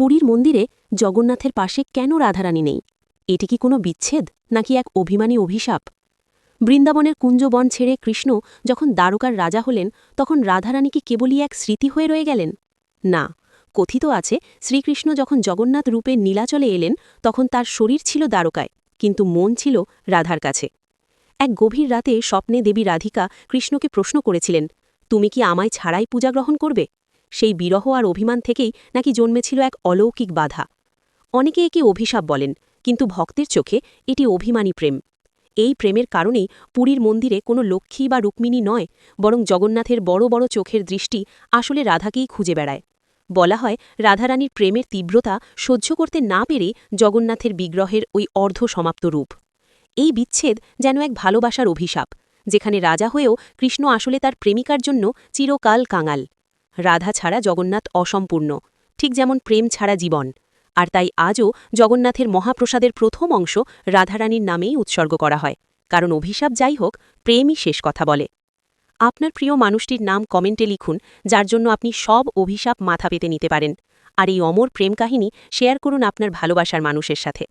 পুরীর মন্দিরে জগন্নাথের পাশে কেন রাধারানী নেই? এটি কি কোনো বিচ্ছেদ, নাকি এক অভিমানী অভিশাপ? বৃন্দাবনের কুঞ্জবন ছেড়ে কৃষ্ণ যখন দ্বারকার রাজা হলেন, তখন রাধারানী কি কেবলই এক স্মৃতি হয়ে রয়ে গেলেন? না, কথিত আছে, শ্রীকৃষ্ণ যখন জগন্নাথ রূপে নীলাচলে এলেন, তখন তার শরীর ছিল দ্বারকায়, কিন্তু মন ছিল রাধার কাছে। এক গভীর রাতে স্বপ্নে দেবী রাধিকা কৃষ্ণকে প্রশ্ন করেছিলেন, তুমি কি আমায় ছাড়াই পূজা গ্রহণ করবে? সেই বিরহ আর অভিমান থেকেই নাকি জন্মেছিল এক অলৌকিক বাধা। অনেকে একে অভিশাপ বলেন, কিন্তু ভক্তের চোখে এটি অভিমানী প্রেম। এই প্রেমের কারণেই পুরীর মন্দিরে কোনো লক্ষ্মী বা রুক্মিণী নয়, বরং জগন্নাথের বড় বড় চোখের দৃষ্টি আসলে রাধাকেই খুঁজে বেড়ায়। বলা হয়, রাধারানীর প্রেমের তীব্রতা সহ্য করতে না পেরে জগন্নাথের বিগ্রহের ওই অর্ধ সমাপ্ত রূপ। এই বিচ্ছেদ যেন এক ভালোবাসার অভিশাপ, যেখানে রাজা হয়েও কৃষ্ণ আসলে তার প্রেমিকার জন্য চিরকাল কাঙাল। রাধা ছাড়া জগন্নাথ অসম্পূর্ণ, ঠিক যেমন প্রেম ছাড়া জীবন, আর তাই আজও জগন্নাথের মহাপ্রসাদের প্রথম অংশ রাধারানীর নামেই উৎসর্গ করা হয়, কারণ অভিশাপ যাই হোক, প্রেমই শেষ কথা বলে। আপনার প্রিয় মানুষটির নাম কমেন্টে লিখুন, যার জন্য আপনি সব অভিশাপ মাথা পেতে নিতে পারেন, আর এই অমর প্রেম কাহিনী শেয়ার করুন আপনার ভালোবাসার মানুষের সাথে।